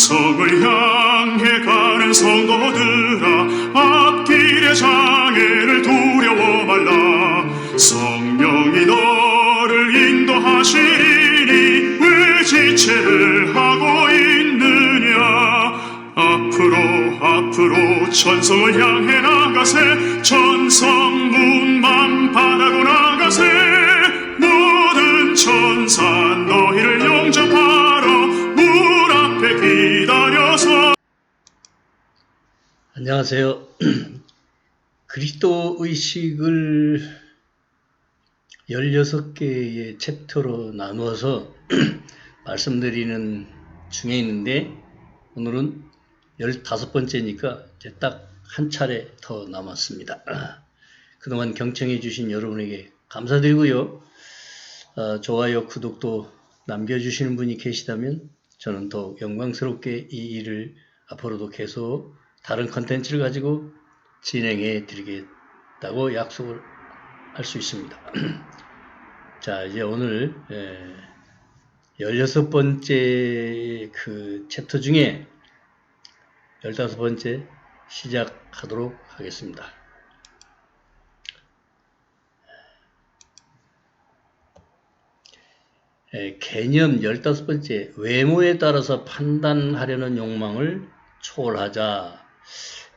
천성을 향해 가는 성도들아 앞길의 장애를 두려워 말라. 성령이 너를 인도하시리니 왜 지체를 하고 있느냐? 앞으로 앞으로 천성을 향해 나가세 천성 안녕하세요. 그리스도 의식을 16개의 챕터로 나누어서 말씀드리는 중에 있는데 오늘은 15번째니까 이제 딱 한 차례 더 남았습니다. 그동안 경청해 주신 여러분에게 감사드리고요. 어, 좋아요, 구독도 남겨주시는 분이 계시다면 저는 더욱 영광스럽게 이 일을 앞으로도 계속 다른 컨텐츠를 가지고 진행해 드리겠다고 약속을 할 수 있습니다. 자, 이제 오늘 에, 16번째 그 챕터 중에 15번째 시작하도록 하겠습니다. 에, 개념 15번째 외모에 따라서 판단하려는 욕망을 초월하자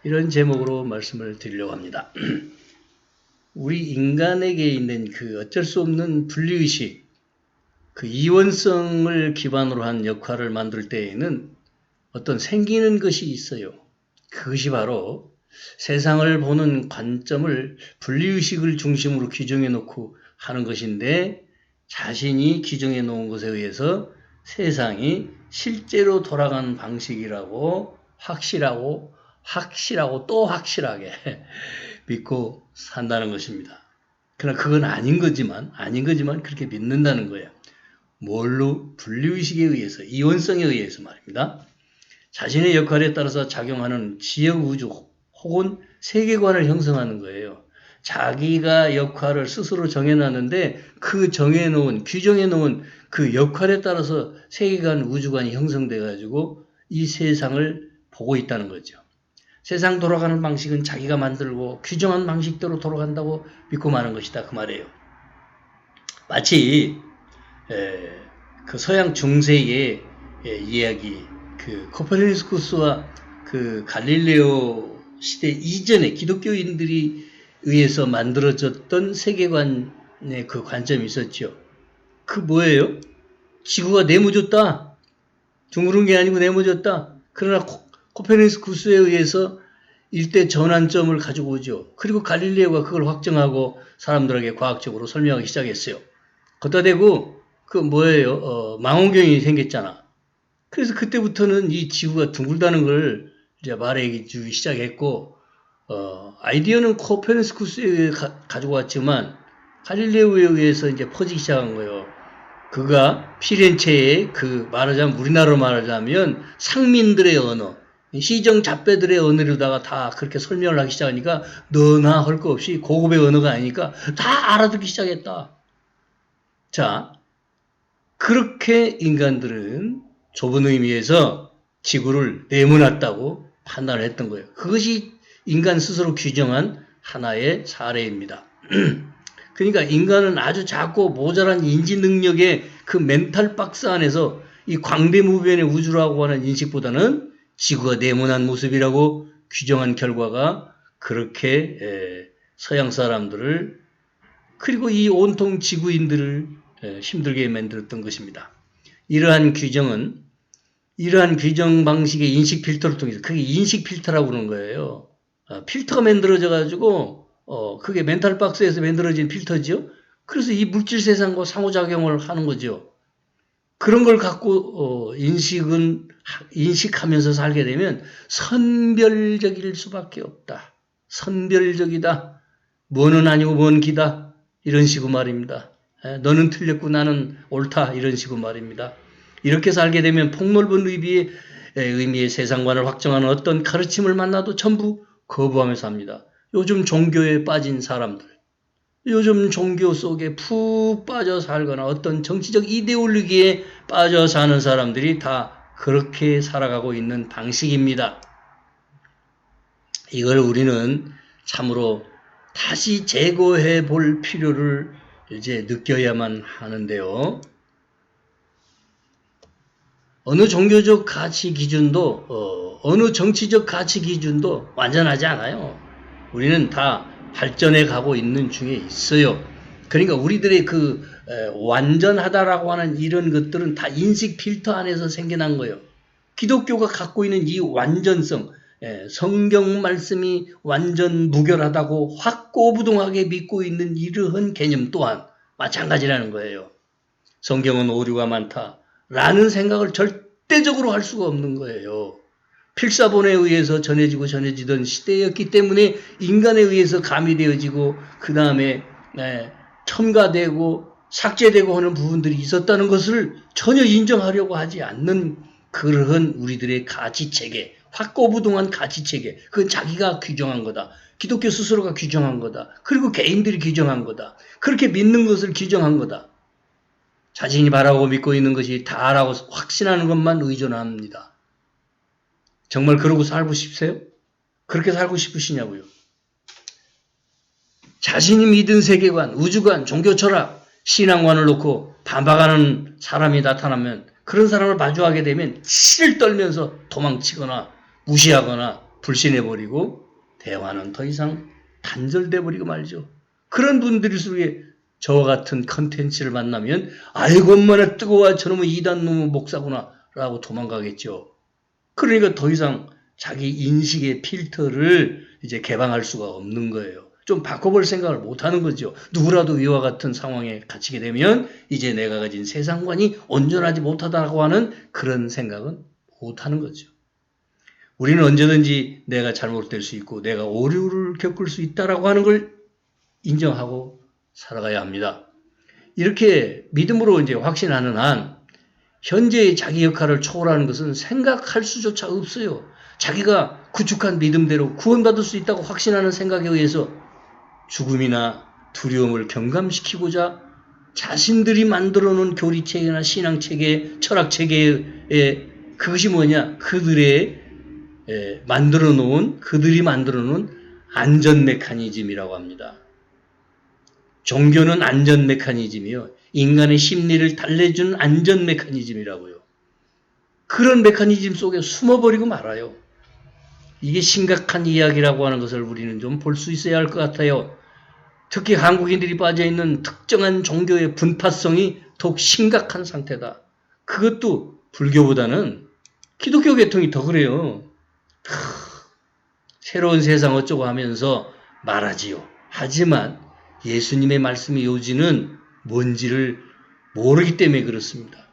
이런 제목으로 말씀을 드리려고 합니다. 우리 인간에게 있는 그 어쩔 수 없는 분리의식, 그 이원성을 기반으로 한 역할을 만들 때에는 어떤 생기는 것이 있어요. 그것이 바로 세상을 보는 관점을 분리의식을 중심으로 규정해 놓고 하는 것인데 자신이 규정해 놓은 것에 의해서 세상이 실제로 돌아가는 방식이라고 확실하고 확실하고 또 확실하게 믿고 산다는 것입니다. 그러나 그건 아닌 거지만 아닌 거지만 그렇게 믿는다는 거예요. 뭘로 분리의식에 의해서 이원성에 의해서 말입니다. 자신의 역할에 따라서 작용하는 지역 우주 혹은 세계관을 형성하는 거예요. 자기가 역할을 스스로 정해놨는데 그 정해놓은 규정해놓은 그 역할에 따라서 세계관 우주관이 형성돼 가지고 이 세상을 보고 있다는 거죠. 세상 돌아가는 방식은 자기가 만들고 규정한 방식대로 돌아간다고 믿고 마는 것이다 그 말이에요. 마치 에, 그 서양 중세의 에, 이야기 그 코페르니쿠스와 그 갈릴레오 시대 이전에 기독교인들이 의해서 만들어졌던 세계관의 그 관점이 있었죠. 그 뭐예요? 지구가 네모졌다. 둥그런 게 아니고 네모졌다. 그러나 코, 코페르니쿠스에 의해서 일대 전환점을 가지고 오죠. 그리고 갈릴레오가 그걸 확정하고 사람들에게 과학적으로 설명하기 시작했어요. 걷다 대고 그 뭐예요? 어, 망원경이 생겼잖아. 그래서 그때부터는 이 지구가 둥글다는 걸 이제 말해 주기 시작했고 어, 아이디어는 코페르니쿠스에 의해 가, 가지고 왔지만 갈릴레오에 의해서 이제 퍼지기 시작한 거예요. 그가 피렌체의 그 말하자면 우리나라로 말하자면 상민들의 언어, 시정 잡배들의 언어로다가 다 그렇게 설명을 하기 시작하니까 너나 할 거 없이 고급의 언어가 아니니까 다 알아듣기 시작했다. 자, 그렇게 인간들은 좁은 의미에서 지구를 네모났다고 판단을 했던 거예요. 그것이 인간 스스로 규정한 하나의 사례입니다. 그러니까 인간은 아주 작고 모자란 인지 능력의 그 멘탈 박스 안에서 이 광대무변의 우주라고 하는 인식보다는 지구가 네모난 모습이라고 규정한 결과가 그렇게 서양 사람들을 그리고 이 온통 지구인들을 힘들게 만들었던 것입니다. 이러한 규정은 이러한 규정 방식의 인식 필터를 통해서 그게 인식 필터라고 그러는 거예요. 어, 필터가 만들어져 가지고 어 그게 멘탈 박스에서 만들어진 필터죠. 그래서 이 물질 세상과 상호작용을 하는 거죠. 그런 걸 갖고 어 인식은 인식하면서 살게 되면 선별적일 수밖에 없다. 선별적이다. 뭐는 아니고 뭔 기다. 이런 식으로 말입니다. 에, 너는 틀렸고 나는 옳다. 이런 식으로 말입니다. 이렇게 살게 되면 폭넓은 의미의, 의미의 세상관을 확정하는 어떤 가르침을 만나도 전부 거부하면서 합니다. 요즘 종교에 빠진 사람들, 요즘 종교 속에 푹 빠져 살거나 어떤 정치적 이데올로기에 빠져 사는 사람들이 다 그렇게 살아가고 있는 방식입니다. 이걸 우리는 참으로 다시 재고해 볼 필요를 이제 느껴야만 하는데요. 어느 종교적 가치 기준도 어, 느 정치적 가치 기준도 완전하지 않아요. 우리는 다 발전해 가고 있는 중에 있어요. 그러니까 우리들의 그 에, 완전하다라고 하는 이런 것들은 다 인식 필터 안에서 생겨난 거예요. 기독교가 갖고 있는 이 완전성, 예, 성경 말씀이 완전 무결하다고 확고부동하게 믿고 있는 이러한 개념 또한 마찬가지라는 거예요. 성경은 오류가 많다. 라는 생각을 절대적으로 할 수가 없는 거예요. 필사본에 의해서 전해지고 전해지던 시대였기 때문에 인간에 의해서 가미되어지고 그 다음에 첨가되고 삭제되고 하는 부분들이 있었다는 것을 전혀 인정하려고 하지 않는 그러한 우리들의 가치체계, 확고부동한 가치체계, 그건 자기가 규정한 거다. 기독교 스스로가 규정한 거다. 그리고 개인들이 규정한 거다. 그렇게 믿는 것을 규정한 거다. 자신이 바라고 믿고 있는 것이 다라고 확신하는 것만 의존합니다. 정말 그러고 살고 싶으세요? 그렇게 살고 싶으시냐고요? 자신이 믿은 세계관, 우주관, 종교 철학, 신앙관을 놓고 반박하는 사람이 나타나면 그런 사람을 마주하게 되면 치를 떨면서 도망치거나 무시하거나 불신해버리고 대화는 더 이상 단절돼버리고 말죠. 그런 분들일수록 저와 같은 컨텐츠를 만나면 아이고 얼마나 뜨거워 저놈의 이단 놈의 목사구나 라고 도망가겠죠. 그러니까 더 이상 자기 인식의 필터를 이제 개방할 수가 없는 거예요. 좀 바꿔볼 생각을 못 하는 거죠. 누구라도 이와 같은 상황에 갇히게 되면 이제 내가 가진 세상관이 온전하지 못하다고 하는 그런 생각은 못 하는 거죠. 우리는 언제든지 내가 잘못될 수 있고 내가 오류를 겪을 수 있다라고 하는 걸 인정하고 살아가야 합니다. 이렇게 믿음으로 이제 확신하는 한 현재의 자기 역할을 초월하는 것은 생각할 수조차 없어요. 자기가 구축한 믿음대로 구원받을 수 있다고 확신하는 생각에 의해서 죽음이나 두려움을 경감시키고자 자신들이 만들어 놓은 교리체계나 신앙체계, 철학체계에 그것이 뭐냐? 그들의 에, 만들어 놓은, 그들이 만들어 놓은 안전 메커니즘이라고 합니다. 종교는 안전 메커니즘이요. 인간의 심리를 달래주는 안전 메커니즘이라고요. 그런 메커니즘 속에 숨어버리고 말아요. 이게 심각한 이야기라고 하는 것을 우리는 좀 볼 수 있어야 할 것 같아요. 특히 한국인들이 빠져있는 특정한 종교의 분파성이 더욱 심각한 상태다. 그것도 불교보다는 기독교 계통이 더 그래요. 크, 새로운 세상 어쩌고 하면서 말하지요. 하지만 예수님의 말씀의 요지는 뭔지를 모르기 때문에 그렇습니다.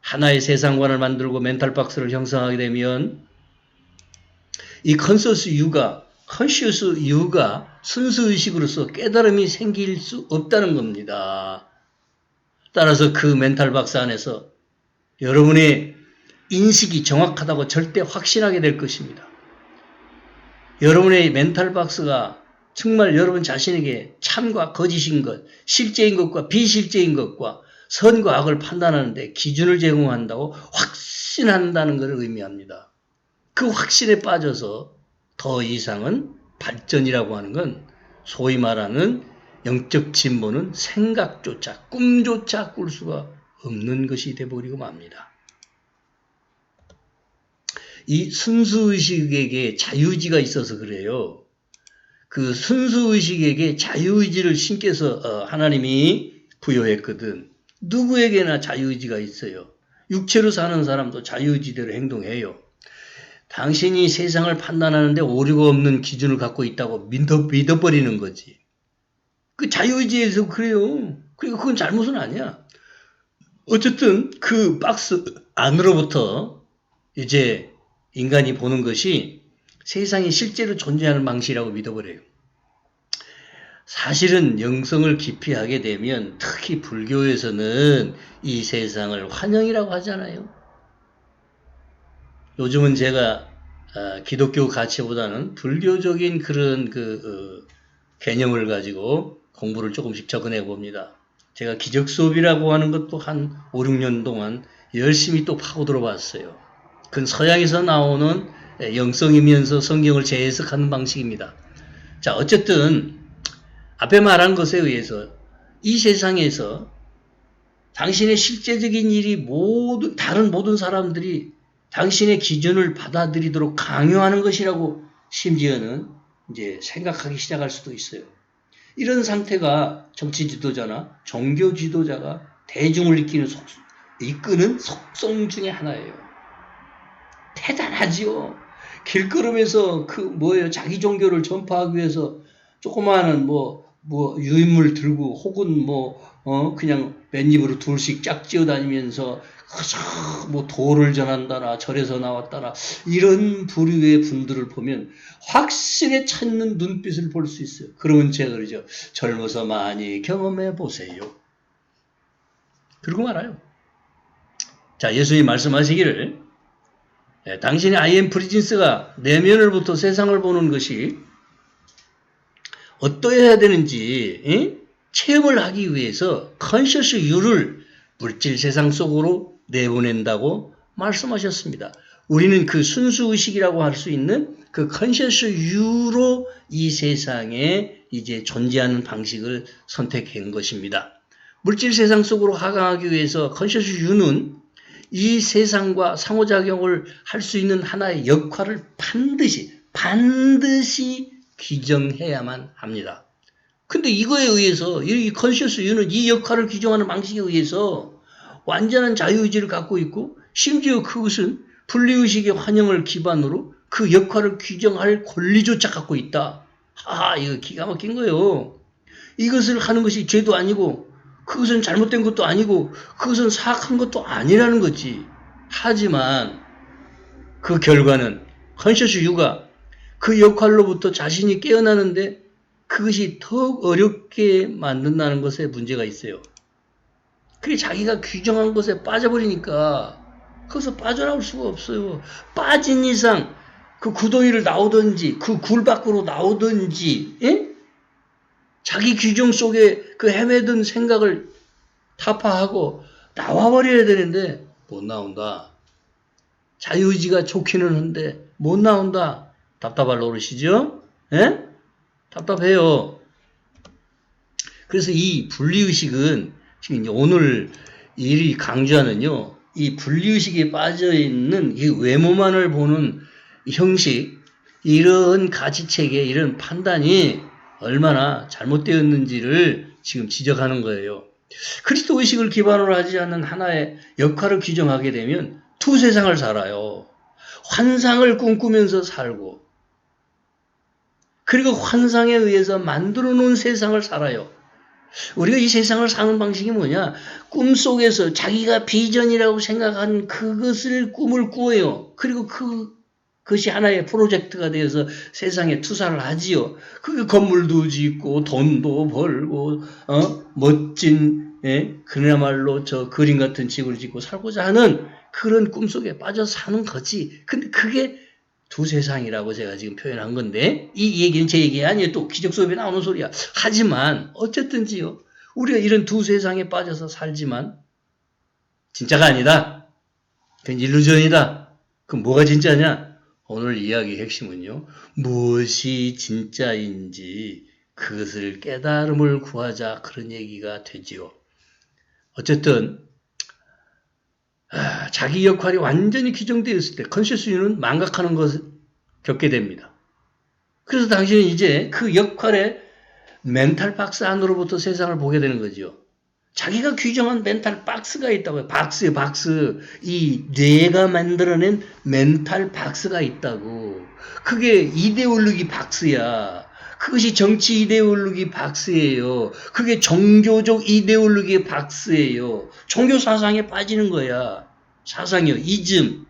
하나의 세상관을 만들고 멘탈 박스를 형성하게 되면 이 컨서스 유가, 컨시어스 유가 순수의식으로서 깨달음이 생길 수 없다는 겁니다. 따라서 그 멘탈 박스 안에서 여러분의 인식이 정확하다고 절대 확신하게 될 것입니다. 여러분의 멘탈 박스가 정말 여러분 자신에게 참과 거짓인 것, 실제인 것과 비실제인 것과 선과 악을 판단하는데 기준을 제공한다고 확신한다는 것을 의미합니다. 그 확신에 빠져서 더 이상은 발전이라고 하는 건 소위 말하는 영적 진보는 생각조차, 꿈조차 꿀 수가 없는 것이 되버리고 맙니다. 이 순수의식에게 자유의지가 있어서 그래요. 그 순수의식에게 자유의지를 신께서 하나님이 부여했거든. 누구에게나 자유의지가 있어요. 육체로 사는 사람도 자유의지대로 행동해요. 당신이 세상을 판단하는데 오류가 없는 기준을 갖고 있다고 믿어, 믿어버리는 거지. 그 자유의지에서 그래요. 그리고 그건 잘못은 아니야. 어쨌든 그 박스 안으로부터 이제 인간이 보는 것이 세상이 실제로 존재하는 방식이라고 믿어버려요. 사실은 영성을 깊이 하게 되면 특히 불교에서는 이 세상을 환영이라고 하잖아요. 요즘은 제가 어, 기독교 가치보다는 불교적인 그런 그 어, 개념을 가지고 공부를 조금씩 접근해 봅니다. 제가 기적 수업이라고 하는 것도 한 5, 6년 동안 열심히 또 파고들어 봤어요. 그건 서양에서 나오는 영성이면서 성경을 재해석하는 방식입니다. 자, 어쨌든 앞에 말한 것에 의해서 이 세상에서 당신의 실제적인 일이 모든 다른 모든 사람들이 당신의 기준을 받아들이도록 강요하는 것이라고 심지어는 이제 생각하기 시작할 수도 있어요. 이런 상태가 정치 지도자나 종교 지도자가 대중을 이끄는 속, 이끄는 속성 중에 하나예요. 대단하지요. 길걸음에서 그 뭐예요 자기 종교를 전파하기 위해서 조그마한 뭐, 뭐 유인물 들고 혹은 뭐, 어, 그냥 맨입으로 둘씩 짝지어 다니면서 뭐 도를 전한다나 절에서 나왔다나 이런 부류의 분들을 보면 확신에 찾는 눈빛을 볼 수 있어요. 그러면 그러죠. 젊어서 많이 경험해 보세요. 그러고 말아요. 자, 예수님 말씀하시기를 예, 당신의 아이엠 프리진스가 내면으로부터 세상을 보는 것이 어떠해야 되는지 예? 체험을 하기 위해서 컨셔스 유를 물질 세상 속으로 내보낸다고 말씀하셨습니다. 우리는 그 순수 의식이라고 할 수 있는 그 컨셔스 유로 이 세상에 이제 존재하는 방식을 선택한 것입니다. 물질 세상 속으로 하강하기 위해서 컨셔스 유는 이 세상과 상호작용을 할 수 있는 하나의 역할을 반드시, 반드시 규정해야만 합니다. 근데 이거에 의해서, 이 컨셔스 유는 이 역할을 규정하는 방식에 의해서 완전한 자유의지를 갖고 있고, 심지어 그것은 분리의식의 환영을 기반으로 그 역할을 규정할 권리조차 갖고 있다. 아, 이거 기가 막힌 거예요. 이것을 하는 것이 죄도 아니고, 그것은 잘못된 것도 아니고 그것은 사악한 것도 아니라는 거지. 하지만 그 결과는 컨셔스 유가 그 역할로부터 자신이 깨어나는데 그것이 더욱 어렵게 만든다는 것에 문제가 있어요. 그게 자기가 규정한 것에 빠져버리니까 거기서 빠져나올 수가 없어요. 빠진 이상 그 구덩이를 나오든지 그 굴 밖으로 나오든지 예? 자기 규정 속에 그 헤매던 생각을 타파하고 나와버려야 되는데 못 나온다. 자유의지가 좋기는 한데 못 나온다. 답답할 노릇이죠? 예? 답답해요. 그래서 이 분리의식은 지금 오늘 일이 강조하는요, 이 분리의식에 빠져있는 이 외모만을 보는 형식, 이런 가치체계, 이런 판단이 얼마나 잘못되었는지를 지금 지적하는 거예요. 그리스도 의식을 기반으로 하지 않는 하나의 역할을 규정하게 되면 두 세상을 살아요. 환상을 꿈꾸면서 살고, 그리고 환상에 의해서 만들어 놓은 세상을 살아요. 우리가 이 세상을 사는 방식이 뭐냐? 꿈 속에서 자기가 비전이라고 생각한 그것을 꿈을 꾸어요. 그리고 그, 그것이 하나의 프로젝트가 되어서 세상에 투사를 하지요. 그 건물도 짓고, 돈도 벌고, 어? 멋진, 예? 그야말로 저 그림 같은 집을 짓고 살고자 하는 그런 꿈속에 빠져 사는 거지. 근데 그게 두 세상이라고 제가 지금 표현한 건데, 이 얘기는 제 얘기 아니에요. 또 기적 수업에 나오는 소리야. 하지만, 어쨌든지요. 우리가 이런 두 세상에 빠져서 살지만, 진짜가 아니다. 그건 일루전이다. 그럼 뭐가 진짜냐? 오늘 이야기 핵심은요. 무엇이 진짜인지 그것을 깨달음을 구하자. 그런 얘기가 되지요. 어쨌든, 아, 자기 역할이 완전히 규정되었을 때 컨시스유는 망각하는 것을 겪게 됩니다. 그래서 당신은 이제 그 역할의 멘탈 박스 안으로부터 세상을 보게 되는 거죠. 자기가 규정한 멘탈 박스가 있다고요. 박스요, 박스. 이 뇌가 만들어낸 멘탈 박스가 있다고. 그게 이데올로기 박스야. 그것이 정치 이데올로기 박스예요. 그게 종교적 이데올로기 박스예요. 종교 사상에 빠지는 거야. 사상이요. 이즘.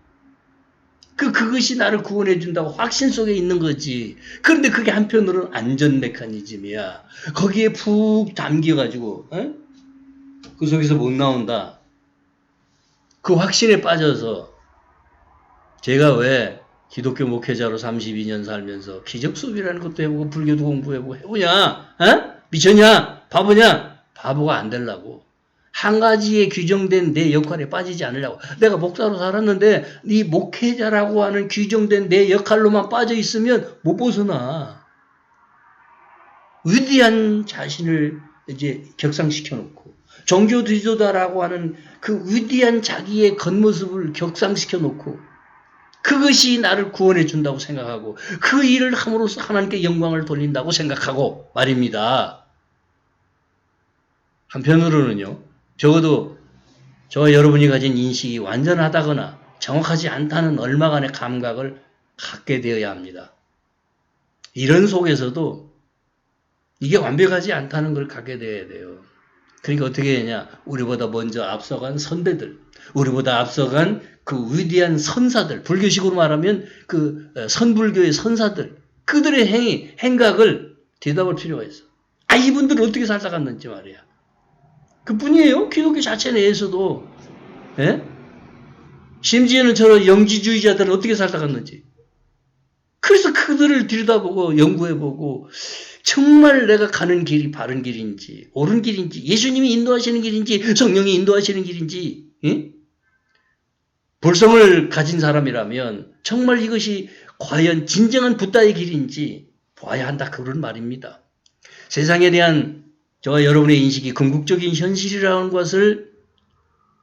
그, 그것이 나를 구원해 준다고 확신 속에 있는 거지. 그런데 그게 한편으로는 안전 메커니즘이야. 거기에 푹 담겨가지고, 어? 그 속에서 못 나온다. 그 확신에 빠져서 제가 왜 기독교 목회자로 32년 살면서 기적 수업이라는 것도 해보고 불교도 공부해보고 해보냐? 어? 미쳤냐? 바보냐? 바보가 안 되려고. 한 가지에 규정된 내 역할에 빠지지 않으려고. 내가 목사로 살았는데 네 목회자라고 하는 규정된 내 역할로만 빠져 있으면 못 벗어나. 위대한 자신을 이제 격상시켜 놓고 종교 지도자라고 하는 그 위대한 자기의 겉모습을 격상시켜 놓고 그것이 나를 구원해 준다고 생각하고 그 일을 함으로써 하나님께 영광을 돌린다고 생각하고 말입니다. 한편으로는요, 적어도 저와 여러분이 가진 인식이 완전하다거나 정확하지 않다는 얼마간의 감각을 갖게 되어야 합니다. 이런 속에서도 이게 완벽하지 않다는 걸 갖게 되어야 돼요. 그러니까 어떻게 하냐? 우리보다 먼저 앞서간 선배들, 우리보다 앞서간 그 위대한 선사들, 불교식으로 말하면 그 어, 선불교의 선사들, 그들의 행위, 행각을 대답할 필요가 있어. 아, 이분들은 어떻게 살아갔는지 말이야. 그 뿐이에요. 기독교 자체 내에서도. 예? 심지어는 저런 영지주의자들은 어떻게 살아갔는지. 그래서 그들을 들여다보고 연구해보고 정말 내가 가는 길이 바른 길인지 옳은 길인지 예수님이 인도하시는 길인지 성령이 인도하시는 길인지 예? 볼성을 가진 사람이라면 정말 이것이 과연 진정한 부다의 길인지 보아야 한다 그런 말입니다. 세상에 대한 저와 여러분의 인식이 궁극적인 현실이라는 것을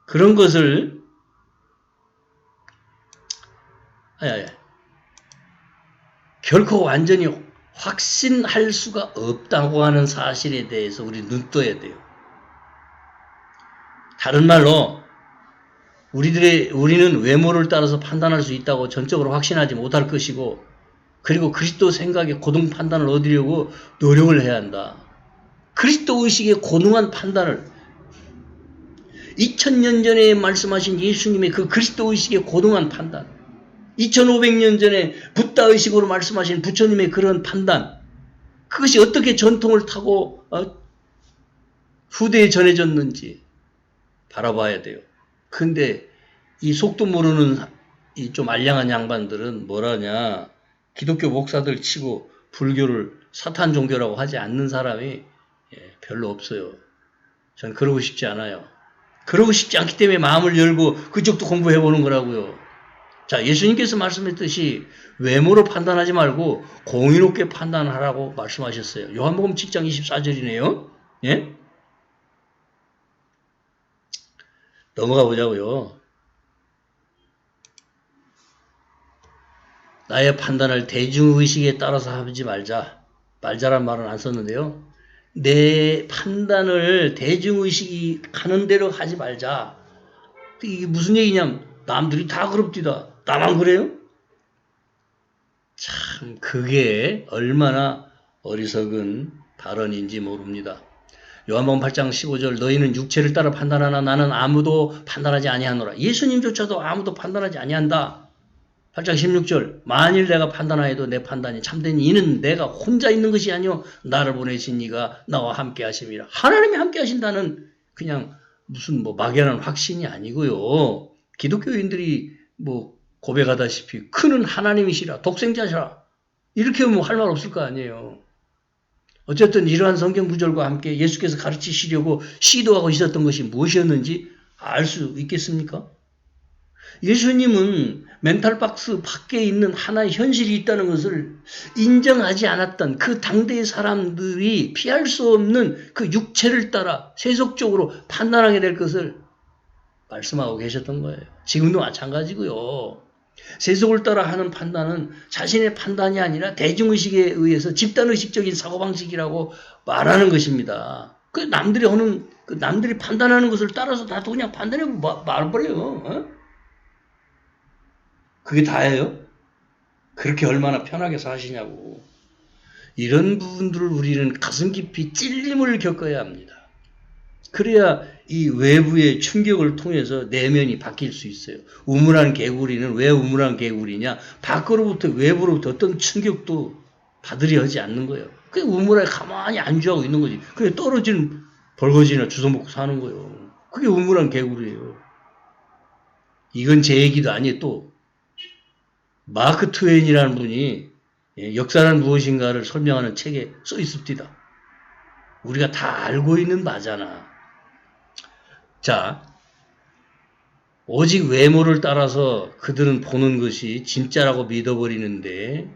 그런 것을 아야야 결코 완전히 확신할 수가 없다고 하는 사실에 대해서 우리 눈 떠야 돼요. 다른 말로 우리들의 우리는 외모를 따라서 판단할 수 있다고 전적으로 확신하지 못할 것이고 그리고 그리스도 생각의 고등 판단을 얻으려고 노력을 해야 한다. 그리스도 의식의 고등한 판단을 2000년 전에 말씀하신 예수님의 그 그리스도 의식의 고등한 판단 2500년 전에 붓다 의식으로 말씀하신 부처님의 그런 판단 그것이 어떻게 전통을 타고 어? 후대에 전해졌는지 바라봐야 돼요. 근데 이 속도 모르는 이 좀 알량한 양반들은 뭐라냐 기독교 목사들 치고 불교를 사탄 종교라고 하지 않는 사람이 예, 별로 없어요. 전 그러고 싶지 않아요. 그러고 싶지 않기 때문에 마음을 열고 그쪽도 공부해 보는 거라고요. 자, 예수님께서 말씀했듯이 외모로 판단하지 말고 공의롭게 판단하라고 말씀하셨어요. 요한복음 7장 24절이네요. 예? 넘어가 보자고요. 나의 판단을 대중의식에 따라서 하지 말자. 말자란 말은 안 썼는데요. 내 판단을 대중의식이 가는 대로 하지 말자. 이게 무슨 얘기냐면 남들이 다 그럽디다. 나만 그래요? 참 그게 얼마나 어리석은 발언인지 모릅니다. 요한복음 8장 15절 너희는 육체를 따라 판단하나 나는 아무도 판단하지 아니하노라. 예수님조차도 아무도 판단하지 아니한다. 8장 16절 만일 내가 판단하여도 내 판단이 참된 이는 내가 혼자 있는 것이 아니요 나를 보내신 이가 나와 함께 하심이라. 하나님이 함께 하신다는 그냥 무슨 뭐 막연한 확신이 아니고요. 기독교인들이 뭐 고백하다시피 그는 하나님이시라 독생자시라 이렇게 하면 할 말 없을 거 아니에요. 어쨌든 이러한 성경 구절과 함께 예수께서 가르치시려고 시도하고 있었던 것이 무엇이었는지 알 수 있겠습니까? 예수님은 멘탈 박스 밖에 있는 하나의 현실이 있다는 것을 인정하지 않았던 그 당대의 사람들이 피할 수 없는 그 육체를 따라 세속적으로 판단하게 될 것을 말씀하고 계셨던 거예요. 지금도 마찬가지고요. 세속을 따라 하는 판단은 자신의 판단이 아니라 대중의식에 의해서 집단의식적인 사고방식이라고 말하는 것입니다. 그 남들이 하는, 그 남들이 판단하는 것을 따라서 나도 그냥 판단해 말버려요. 어? 그게 다예요? 그렇게 얼마나 편하게 사시냐고. 이런 부분들을 우리는 가슴 깊이 찔림을 겪어야 합니다. 그래야 이 외부의 충격을 통해서 내면이 바뀔 수 있어요. 우물한 개구리는 왜 우물한 개구리냐? 밖으로부터 외부로부터 어떤 충격도 받으려 하지 않는 거예요. 그 우물에 가만히 안주하고 있는 거지. 그게 떨어진 벌거지나 주워 먹고 사는 거예요. 그게 우물한 개구리예요. 이건 제 얘기도 아니에요. 또 마크 트웨인이라는 분이 예, 역사란 무엇인가를 설명하는 책에 써 있습니다. 우리가 다 알고 있는 바잖아. 자, 오직 외모를 따라서 그들은 보는 것이 진짜라고 믿어버리는데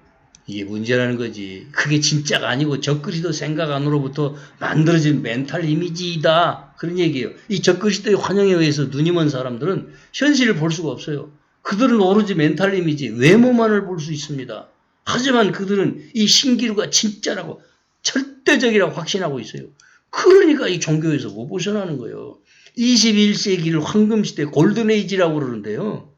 이게 문제라는 거지. 그게 진짜가 아니고 적그리스도 생각 안으로부터 만들어진 멘탈 이미지이다. 그런 얘기예요. 이 적그리스도의 환영에 의해서 눈이 먼 사람들은 현실을 볼 수가 없어요. 그들은 오로지 멘탈 이미지, 외모만을 볼 수 있습니다. 하지만 그들은 이 신기루가 진짜라고 절대적이라고 확신하고 있어요. 그러니까 이 종교에서 못 벗어나는 거예요. 21세기를 황금시대 골든에이지라고 그러는데요.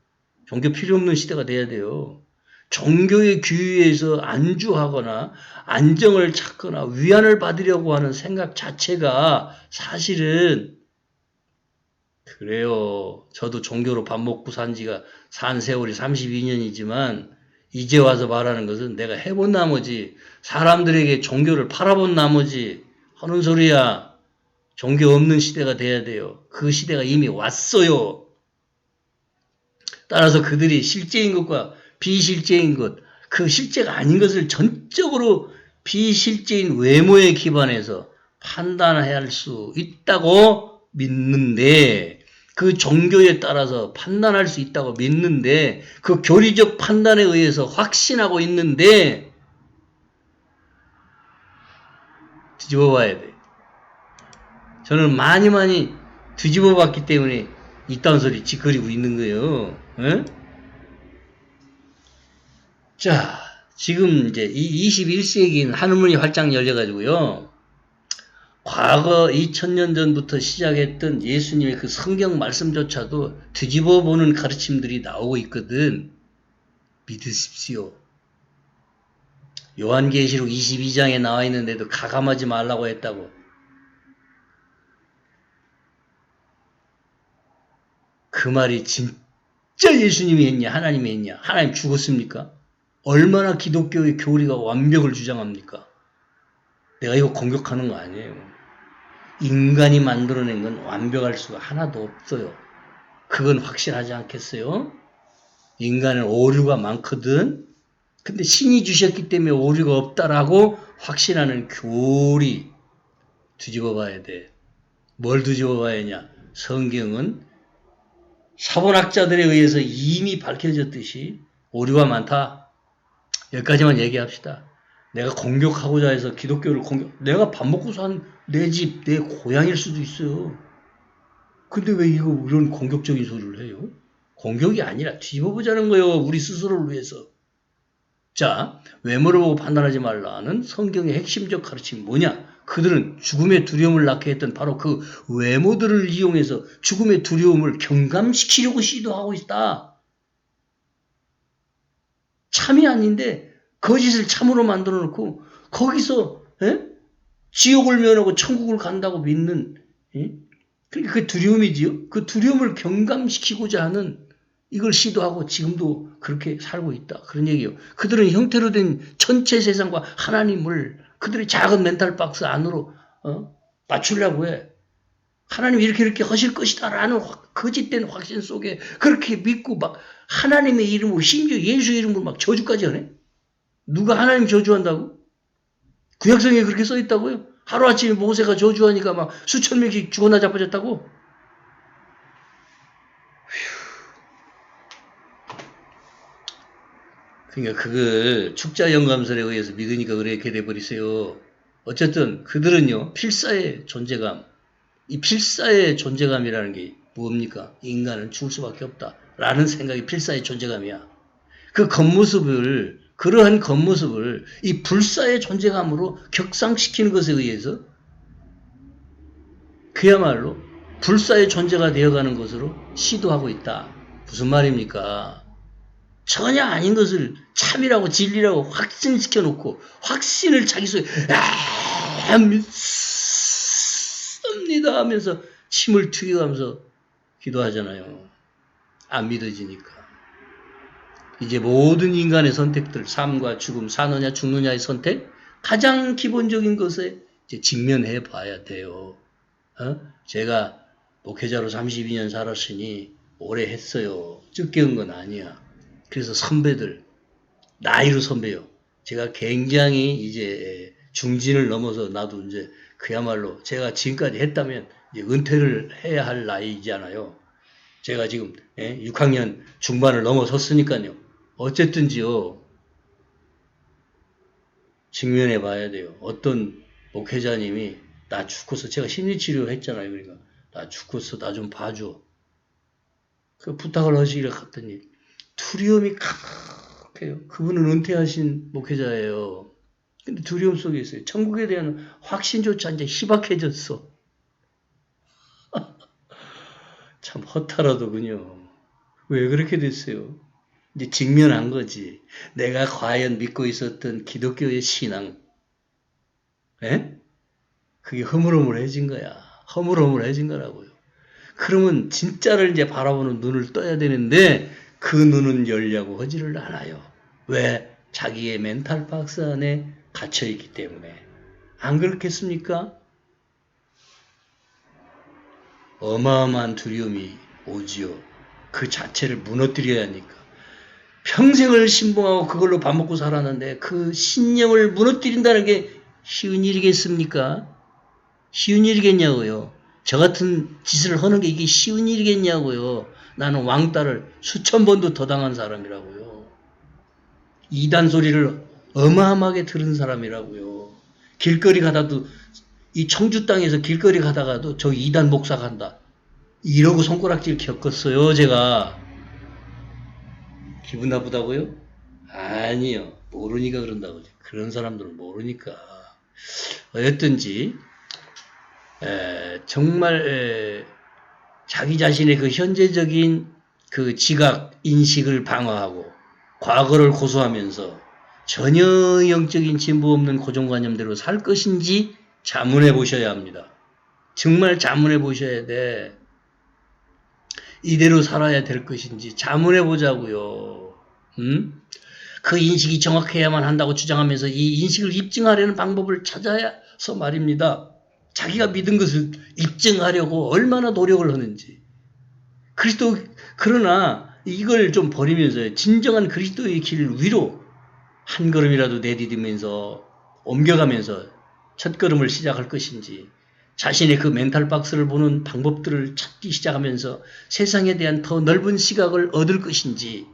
종교 필요 없는 시대가 돼야 돼요. 종교의 규율에서 안주하거나 안정을 찾거나 위안을 받으려고 하는 생각 자체가 사실은 그래요. 저도 종교로 밥 먹고 산 지가 산 세월이 32년이지만 이제 와서 말하는 것은 내가 해본 나머지 사람들에게 종교를 팔아본 나머지 하는 소리야. 종교 없는 시대가 돼야 돼요. 그 시대가 이미 왔어요. 따라서 그들이 실제인 것과 비실제인 것, 그 실제가 아닌 것을 전적으로 비실제인 외모에 기반해서 판단해야 할 수 있다고 믿는데, 그 종교에 따라서 판단할 수 있다고 믿는데, 그 교리적 판단에 의해서 확신하고 있는데, 뒤집어 봐야 돼. 저는 많이 많이 뒤집어 봤기 때문에 이딴 소리 짓거리고 있는 거예요. 에? 자, 지금 이제 이 21세기인 하늘문이 활짝 열려가지고요. 과거 2000년 전부터 시작했던 예수님의 그 성경 말씀조차도 뒤집어 보는 가르침들이 나오고 있거든. 믿으십시오. 요한계시록 22장에 나와 있는데도 가감하지 말라고 했다고. 그 말이 진짜 예수님이 했냐, 하나님이 했냐? 하나님 죽었습니까? 얼마나 기독교의 교리가 완벽을 주장합니까? 내가 이거 공격하는 거 아니에요. 인간이 만들어낸 건 완벽할 수가 하나도 없어요. 그건 확실하지 않겠어요? 인간은 오류가 많거든? 근데 신이 주셨기 때문에 오류가 없다라고 확신하는 교리 뒤집어 봐야 돼. 뭘 뒤집어 봐야 하냐? 성경은 사본학자들에 의해서 이미 밝혀졌듯이 오류가 많다. 여기까지만 얘기합시다. 내가 공격하고자 해서 기독교를 공격, 내가 밥 먹고 산 내 집, 내 고향일 수도 있어요. 근데 왜 이거 이런 공격적인 소리를 해요? 공격이 아니라 뒤집어보자는 거예요. 우리 스스로를 위해서. 자, 외모를 보고 판단하지 말라는 성경의 핵심적 가르침이 뭐냐? 그들은 죽음의 두려움을 낳게 했던 바로 그 외모들을 이용해서 죽음의 두려움을 경감시키려고 시도하고 있다. 참이 아닌데 거짓을 참으로 만들어 놓고 거기서 에? 지옥을 면하고 천국을 간다고 믿는 에? 그러니까 그 두려움이지요. 그 두려움을 경감시키고자 하는 이걸 시도하고 지금도 그렇게 살고 있다. 그런 얘기예요. 그들은 형태로 된 전체 세상과 하나님을 그들의 작은 멘탈 박스 안으로 어? 맞추려고 해. 하나님 이렇게 이렇게 하실 것이다라는 확- 거짓된 확신 속에 그렇게 믿고 막 하나님의 이름으로 심지어 예수 이름으로 막 저주까지 하네. 누가 하나님 저주한다고? 구약성에 그렇게 써 있다고요? 하루아침에 모세가 저주하니까 막 수천 명씩 죽어나 자빠졌다고? 그러니까 그걸 축자 영감설에 의해서 믿으니까 그렇게 돼버리세요. 어쨌든 그들은요 필사의 존재감, 이 필사의 존재감이라는 게 뭡니까? 인간은 죽을 수밖에 없다 라는 생각이 필사의 존재감이야. 그 겉모습을 그러한 겉모습을 이 불사의 존재감으로 격상시키는 것에 의해서 그야말로 불사의 존재가 되어가는 것으로 시도하고 있다. 무슨 말입니까? 전혀 아닌 것을 참이라고 진리라고 확신시켜 놓고 확신을 자기 속에 아, 믿습니다 하면서 침을 튀겨가면서 기도하잖아요. 안 믿어지니까. 이제 모든 인간의 선택들, 삶과 죽음, 사느냐 죽느냐의 선택, 가장 기본적인 것에 이제 직면해 봐야 돼요. 어? 제가 목회자로 32년 살았으니 오래 했어요. 적게 한 건 아니야. 그래서 선배들, 나이로 선배요. 제가 굉장히 이제 중진을 넘어서 나도 이제 그야말로 제가 지금까지 했다면 은퇴를 해야 할 나이잖아요. 제가 지금 예, 6학년 중반을 넘어섰으니까요. 어쨌든지요. 직면해 봐야 돼요. 어떤 목회자님이 나 죽고서 제가 심리치료 했잖아요. 그러니까 나 죽고서 나 좀 봐줘. 그 부탁을 하시기를 갔더니 두려움이 가득해요. 그분은 은퇴하신 목회자예요. 근데 두려움 속에 있어요. 천국에 대한 확신조차 이제 희박해졌어. 참 허탈하더군요. 왜 그렇게 됐어요? 이제 직면한 거지. 내가 과연 믿고 있었던 기독교의 신앙, 에? 그게 허물허물해진 거야. 허물허물해진 거라고요. 그러면 진짜를 이제 바라보는 눈을 떠야 되는데 그 눈은 열려고 하지를 않아요. 왜? 자기의 멘탈 박스 안에 갇혀 있기 때문에. 안 그렇겠습니까? 어마어마한 두려움이 오지요. 그 자체를 무너뜨려야 하니까. 평생을 신봉하고 그걸로 밥 먹고 살았는데 그 신념을 무너뜨린다는 게 쉬운 일이겠습니까? 쉬운 일이겠냐고요. 저 같은 짓을 하는 게 이게 쉬운 일이겠냐고요. 나는 왕따를 수천 번도 더 당한 사람이라고요. 이단 소리를 어마어마하게 들은 사람이라고요. 길거리 가다도 이 청주 땅에서 길거리 가다가도 저 이단 목사 간다. 이러고 손가락질 겪었어요, 제가. 기분 나쁘다고요? 아니요. 모르니까 그런다고. 그런 사람들은 모르니까. 어였든지, 에, 정말, 에, 자기 자신의 그 현재적인 그 지각, 인식을 방어하고, 과거를 고수하면서 전혀 영적인 진보 없는 고정관념대로 살 것인지 자문해 보셔야 합니다. 정말 자문해 보셔야 돼. 이대로 살아야 될 것인지 자문해 보자고요. 음? 그 인식이 정확해야만 한다고 주장하면서 이 인식을 입증하려는 방법을 찾아서 말입니다. 자기가 믿은 것을 입증하려고 얼마나 노력을 하는지. 그리스도 그러나 이걸 좀 버리면서 진정한 그리스도의 길 위로 한 걸음이라도 내디디면서 옮겨가면서 첫 걸음을 시작할 것인지 자신의 그 멘탈 박스를 보는 방법들을 찾기 시작하면서 세상에 대한 더 넓은 시각을 얻을 것인지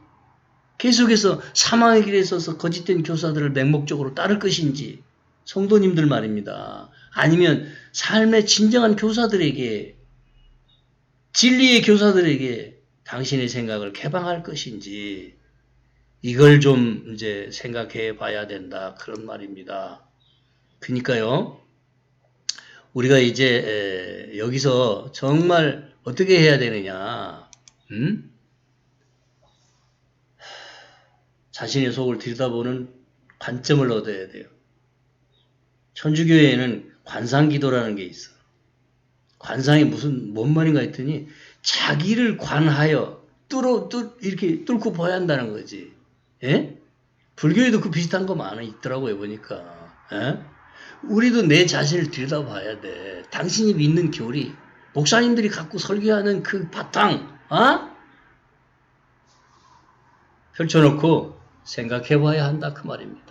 계속해서 사망의 길에 서서 거짓된 교사들을 맹목적으로 따를 것인지 성도님들 말입니다. 아니면 삶의 진정한 교사들에게 진리의 교사들에게 당신의 생각을 개방할 것인지 이걸 좀 이제 생각해 봐야 된다 그런 말입니다. 그러니까요. 우리가 이제 에, 여기서 정말 어떻게 해야 되느냐, 음? 자신의 속을 들여다보는 관점을 얻어야 돼요. 천주교회에는 관상기도라는 게 있어. 관상이 무슨 뭔 말인가 했더니 자기를 관하여 뚫어 뚫 이렇게 뚫고 봐야 한다는 거지. 예? 불교에도 그 비슷한 거 많아 있더라고요 보니까. 예? 우리도 내 자신을 들여다봐야 돼. 당신이 믿는 교리, 목사님들이 갖고 설교하는 그 바탕, 어? 펼쳐놓고 생각해봐야 한다 그 말입니다.